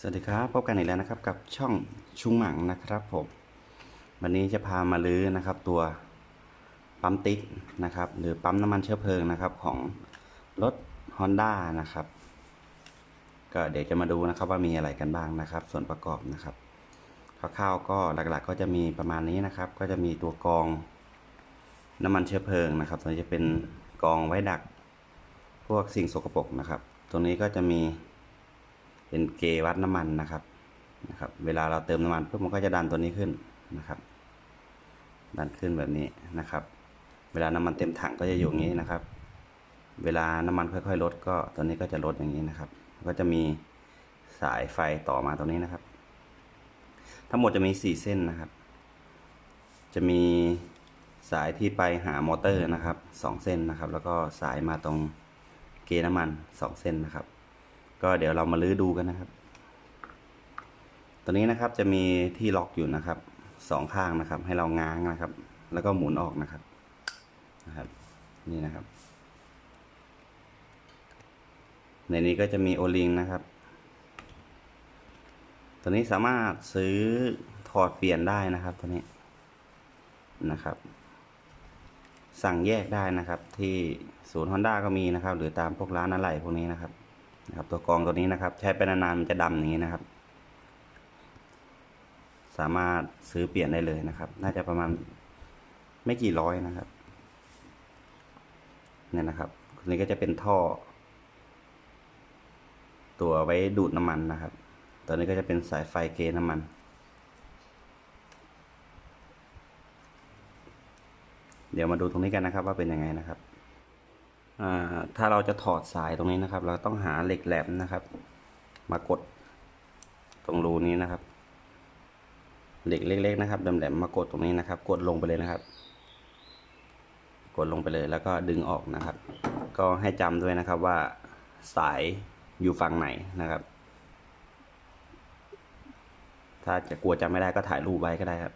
สวัสดีครับพบกันอีกแล้วนะครับกับช่องชุงหมังนะครับผมวันนี้จะพามาลื้อนะครับ ตัวปั๊มติ๊กนะครับ หรือปั๊มน้ำมันเชื้อเพลิงนะครับ ของรถ Honda นะครับ ก็เดี๋ยวจะมาดูนะครับว่ามีอะไรกันบ้างนะครับ ส่วนประกอบนะครับคร่าวๆก็หลักๆ ก็จะมีประมาณนี้นะครับ ก็จะมีตัวกองน้ำมันเชื้อเพลิงนะครับตัวนี้จะเป็นกองไว้ดักพวกสิ่งสกปรกนะครับ ตรงนี้ก็จะมี เป็นเกวัดน้ำมันนะครับนะครับ เวลาเราเติมน้ำมันปุ๊บมันก็จะดันตัวนี้ขึ้นนะครับ ดันขึ้นแบบนี้นะครับ เวลาน้ำมันเต็มถังก็จะอยู่อย่างนี้นะครับ เวลาน้ำมันค่อยๆลดก็ตัวนี้ก็จะลดอย่างนี้นะครับ ก็จะมีสายไฟต่อมาตรงนี้นะครับ ทั้งหมดจะมีสี่เส้นนะครับ จะมีสายที่ไปหามอเตอร์นะครับสองเส้นนะครับ แล้วก็สายมาตรงเกน้ำมันสองเส้นนะครับ ก็เดี๋ยวเรามาลื้อดูกันนะครับ ตัวนี้นะครับจะมีที่ล็อกอยู่นะครับสองข้างนะครับ ให้เราง้างนะครับ แล้วก็หมุนออกนะครับนะครับ นี่นะครับ ในนี้ก็จะมีโอลิงนะครับ ตัวนี้สามารถซื้อถอดเปลี่ยนได้นะครับ ตัวนี้นะครับ สั่งแยกได้นะครับ ที่ศูนย์ฮอนด้าก็มีนะครับ หรือตามพวกร้านอะไหล่พวกนี้นะครับ นะครับ ตัวกรองตัวนี้นะครับ ใช้ไปนานๆมันจะดำอย่างนี้นะครับ สามารถซื้อเปลี่ยนได้เลยนะครับ น่าจะประมาณไม่กี่ร้อยนะครับเนี่ยนะครับตัวนี้ก็จะเป็นท่อ ตัวไว้ดูดน้ำมันนะครับ ตัวนี้ก็จะเป็นสายไฟเกณฑ์น้ำมันเดี๋ยวมาดูตรงนี้กันนะครับว่าเป็นยังไงนะครับ ถ้าเราจะถอดสายตรงนี้นะครับ เราต้องหาเหล็กแหลมนะครับ มากดตรงรูนี้นะครับ เหล็กเล็ก ๆ นะครับแหลมๆมากดตรงนี้นะครับ กดลงไปเลยนะครับ กดลงไปเลยแล้วก็ดึงออกนะครับ ก็ให้จำด้วยนะครับว่าสายอยู่ฝั่งไหนนะครับ ถ้าจะกลัวจำไม่ได้ก็ถ่ายรูปไว้ก็ได้ครับ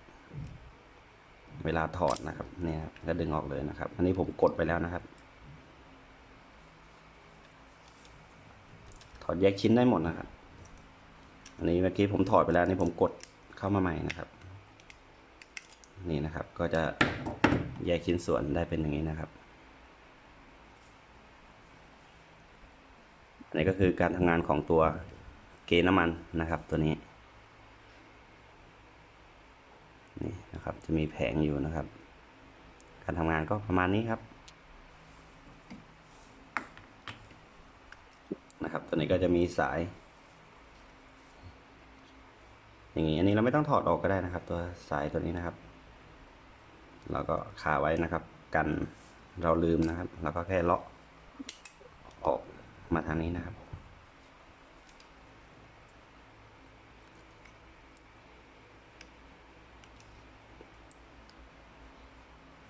เวลาถอดนะครับเนี่ยครับแล้วดึงออกเลยนะครับ อันนี้ผมกดไปแล้วนะครับ ถอ ดแยกชิ้นได้หมดนะครับ อันนี้เมื่อกี้ผมถอดไปแล้วนี่ผมกดเข้ามาใหม่นะครับ นี่นะครับก็จะแยกชิ้นส่วนได้เป็นอย่างนี้นะครับ อันนี้ก็คือการทำงานของตัวเกน้ำมันนะครับตัวนี้ นี่นะครับจะมีแผงอยู่นะครับ การทำงานก็ประมาณนี้ครับ นะครับ ตัวนี้ก็จะมีสาย อย่างนี้อันนี้เราไม่ต้องถอดออกก็ได้นะครับ ตัวสายตัวนี้นะครับ เราก็คาไว้นะครับ กันเราลืมนะครับเราก็แค่เลาะออกมาทางนี้นะครับ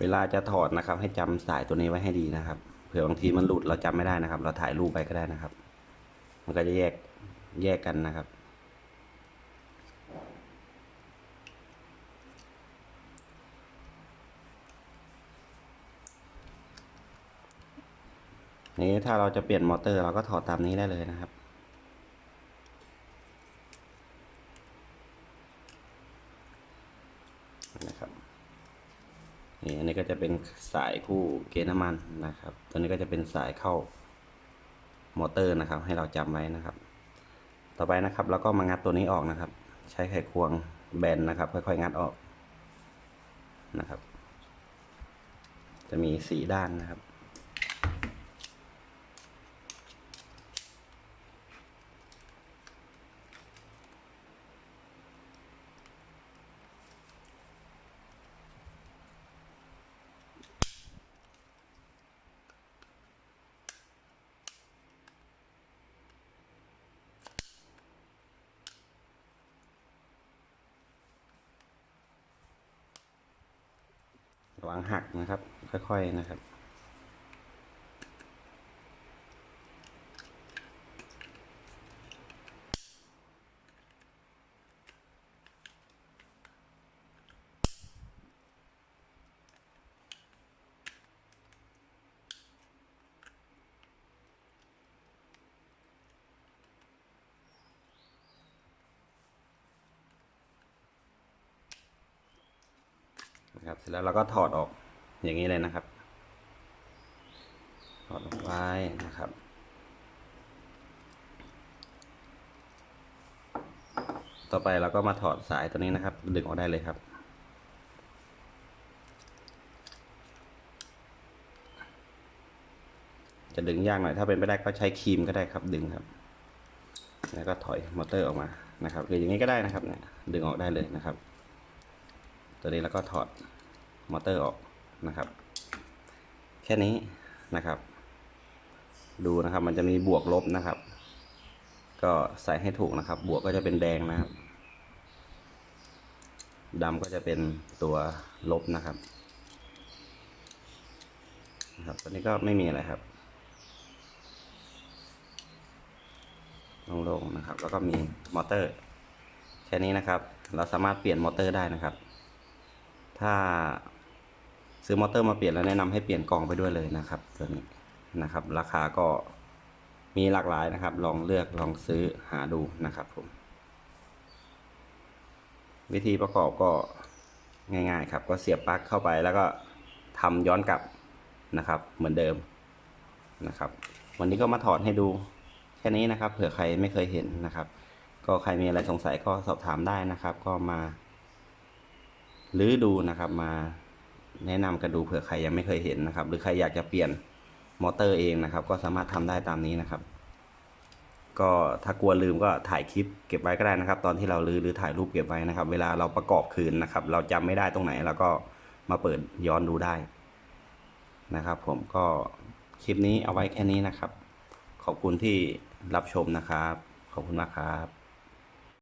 เวลาจะถอดนะครับ ให้จำสายตัวนี้ไว้ให้ดีนะครับ เผื่อบางทีมันหลุดเราจำไม่ได้นะครับ เราถ่ายรูปไปก็ได้นะครับ มันก็จะแยกแยกกันนะครับ นี้ถ้าเราจะเปลี่ยนมอเตอร์เราก็ถอดตามนี้ได้เลยนะครับนะครับนี่อันนี้ก็จะเป็นสายคู่เกณฑ์น้ำมันนะครับ ตัวนี้ก็จะเป็นสายเข้า มอเตอร์นะครับ ให้เราจำไว้นะครับ ต่อไปนะครับเราก็มางัดตัวนี้ออกนะครับ ใช้ไขควงแบนนะครับ ค่อยๆ งัดออกนะครับ จะมีสีด้านนะครับ ระวังหักนะครับ ค่อยๆนะครับ นะครับ เสร็จแล้วเราก็ถอดออกอย่างนี้เลยนะครับ ถอดออกไว้นะครับ ต่อไปเราก็มาถอดสายตัวนี้นะครับ ดึงออกได้เลยครับจะดึงยากหน่อยถ้าเป็นไปได้ก็ใช้ครีมก็ได้ครับดึงครับ แล้วก็ถอยมอเตอร์ออกมานะครับหรืออย่างนี้ก็ได้นะครับเนี่ยดึงออกได้เลยนะครับ ตัวนี้แล้วก็ถอด มอเตอร์ออกนะครับ แค่นี้นะครับ ดูนะครับมันจะมีบวกลบนะครับ ก็ใส่ให้ถูกนะครับ บวกก็จะเป็นแดงนะครับดำก็จะเป็นตัวลบนะครับนะครับตัวนี้ก็ไม่มีอะไรครับโล่งๆนะครับ แล้วก็มีมอเตอร์ แค่นี้นะครับ เราสามารถเปลี่ยนมอเตอร์ได้นะครับ ถ้า ซื้อมอเตอร์มาเปลี่ยนแล้วแนะนำให้เปลี่ยนกองไปด้วยเลยนะครับตัวนี้นะครับ ราคาก็มีหลากหลายนะครับ ลองเลือกลองซื้อหาดูนะครับผม วิธีประกอบก็ง่ายๆครับ ก็เสียบปลั๊กเข้าไปแล้วก็ทำย้อนกลับนะครับ เหมือนเดิมนะครับ วันนี้ก็มาถอดให้ดูแค่นี้นะครับ เผื่อใครไม่เคยเห็นนะครับ ก็ใครมีอะไรสงสัยก็สอบถามได้นะครับ ก็มาลื้อดูนะครับมา แนะนำกันดูเผื่อใครยังไม่เคยเห็นนะครับ หรือใครอยากจะเปลี่ยนมอเตอร์เองนะครับ ก็สามารถทำได้ตามนี้นะครับ ก็ถ้ากลัวลืมก็ถ่ายคลิปเก็บไว้ก็ได้นะครับ ตอนที่เราลือหรือถ่ายรูปเก็บไว้นะครับ เวลาเราประกอบคืนนะครับ เราจำไม่ได้ตรงไหนเราก็มาเปิดย้อนดูได้นะครับ ผมก็คลิปนี้เอาไว้แค่นี้นะครับ ขอบคุณที่รับชมนะครับ ขอบคุณมากครับ